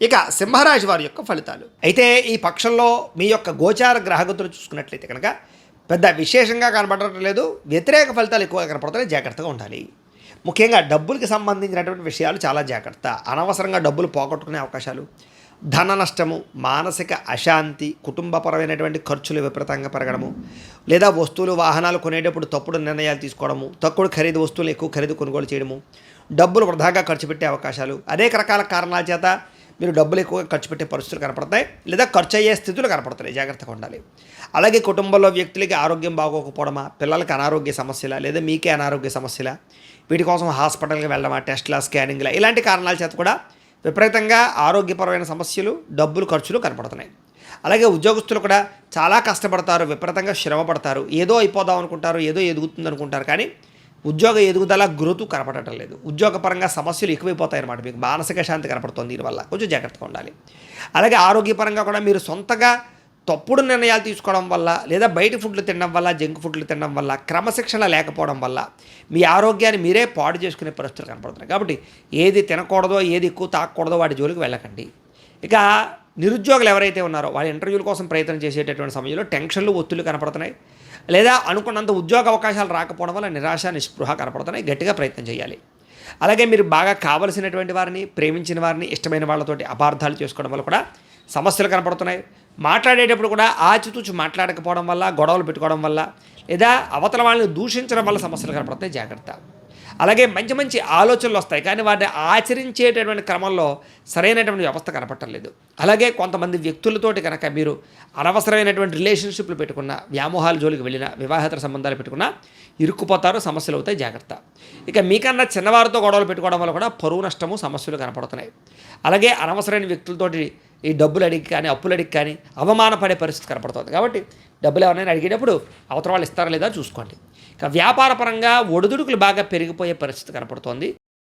ఇక సింహరాశి వారి యొక్క ఫలితాలు. అయితే ఈ పక్షంలో మీ యొక్క గోచార గ్రహగతులు చూసుకున్నట్లయితే కనుక పెద్ద విశేషంగా కనబడటం లేదు వ్యతిరేక ఫలితాలు ఎక్కువగా కనపడుతున్నాయి జాగ్రత్తగా ఉండాలి. ముఖ్యంగా డబ్బులకి సంబంధించినటువంటి విషయాలు చాలా జాగ్రత్త. అనవసరంగా డబ్బులు పోగొట్టుకునే అవకాశాలు ధన నష్టము మానసిక అశాంతి కుటుంబపరమైనటువంటి ఖర్చులు విపరీతంగా పెరగడము లేదా వస్తువులు వాహనాలు కొనేటప్పుడు తప్పుడు నిర్ణయాలు తీసుకోవడము తక్కువ ఖరీదు వస్తువులు ఎక్కువ ఖరీదు కొనుగోలు చేయడము డబ్బులు వృధాగా ఖర్చు పెట్టే అవకాశాలు అనేక రకాల కారణాల చేత మీరు డబ్బులు ఎక్కువగా ఖర్చు పెట్టే పరిస్థితులు కనపడతాయి లేదా ఖర్చు అయ్యే స్థితులు కనపడుతున్నాయి జాగ్రత్తగా ఉండాలి. అలాగే కుటుంబంలో వ్యక్తులకి ఆరోగ్యం బాగోకపోవడమా? పిల్లలకి అనారోగ్య సమస్యల? లేదా మీకే అనారోగ్య సమస్యల? వీటి కోసం హాస్పిటల్కి వెళ్ళడమా? టెస్ట్ల స్కానింగ్ల? ఇలాంటి కారణాల చేత కూడా విపరీతంగా ఆరోగ్యపరమైన సమస్యలు డబ్బులు ఖర్చులు కనపడుతున్నాయి. అలాగే ఉద్యోగస్తులు కూడా చాలా కష్టపడతారు విపరీతంగా శ్రమ పడతారు ఏదో అయిపోదాం అనుకుంటారు ఏదో ఎదుగుతుంది అనుకుంటారు. కానీ ఉద్యోగ ఎదుగుదల గ్రోతు కనపడటం లేదు. ఉద్యోగపరంగా సమస్యలు ఎక్కువైపోతాయి అన్నమాట మీకు. మానసిక శాంతి కనపడుతుంది దీనివల్ల. కొంచెం జాగ్రత్తగా ఉండాలి. అలాగే ఆరోగ్యపరంగా కూడా మీరు సొంతగా తప్పుడు నిర్ణయాలు తీసుకోవడం వల్ల లేదా బయట ఫుడ్లు తినడం వల్ల జంక్ ఫుడ్లు తినడం వల్ల క్రమశిక్షణ లేకపోవడం వల్ల మీ ఆరోగ్యాన్ని మీరే పాడు చేసుకునే పరిస్థితులు కనపడుతున్నాయి. కాబట్టి ఏది తినకూడదో ఏది ఎక్కువ తాకూడదో వాటి జోలికి వెళ్ళకండి. ఇక నిరుద్యోగులు ఎవరైతే ఉన్నారో వాళ్ళ ఇంటర్వ్యూల కోసం ప్రయత్నం చేసేటటువంటి సమయంలో టెన్షన్లు ఒత్తులు కనపడుతున్నాయి. లేదా అనుకున్నంత ఉద్యోగ అవకాశాలు రాకపోవడం వల్ల నిరాశ నిస్పృహ కనపడుతున్నాయి. గట్టిగా ప్రయత్నం చేయాలి. అలాగే మీరు బాగా కావలసినటువంటి వారిని ప్రేమించిన వారిని ఇష్టమైన వాళ్ళతోటి అపార్థాలు చేసుకోవడం వల్ల కూడా సమస్యలు కనపడుతున్నాయి. మాట్లాడేటప్పుడు కూడా ఆచితూచి మాట్లాడకపోవడం వల్ల గొడవలు పెట్టుకోవడం వల్ల లేదా అవతల వాళ్ళని దూషించడం వల్ల సమస్యలు కనపడతాయి. జాగ్రత్త. అలాగే మంచి మంచి ఆలోచనలు వస్తాయి కానీ వాటిని ఆచరించేటటువంటి క్రమంలో సరైనటువంటి వ్యవస్థ కనపడటం లేదు. అలాగే కొంతమంది వ్యక్తులతోటి కనుక మీరు అనవసరమైనటువంటి రిలేషన్షిప్లు పెట్టుకున్న వ్యామోహాల జోలికి వెళ్ళిన వివాహేతర సంబంధాలు పెట్టుకున్న ఇరుక్కుపోతారు సమస్యలు అవుతాయి జాగ్రత్త. ఇక మీకన్నా చిన్నవారితో గొడవలు పెట్టుకోవడం వల్ల కూడా పరువు నష్టము సమస్యలు కనపడుతున్నాయి. అలాగే అనవసరమైన వ్యక్తులతోటి ఈ డబ్బులు అడిగి కానీ అప్పులు అడిగి కానీ అవమానపడే పరిస్థితి కనపడుతుంది. కాబట్టి డబ్బులు ఎవరైనా అడిగేటప్పుడు అవతల వాళ్ళు ఇస్తారా లేదా చూసుకోండి. ఇక వ్యాపారపరంగా ఒడిదుడుకులు బాగా పెరిగిపోయే పరిస్థితి కనపడుతోంది.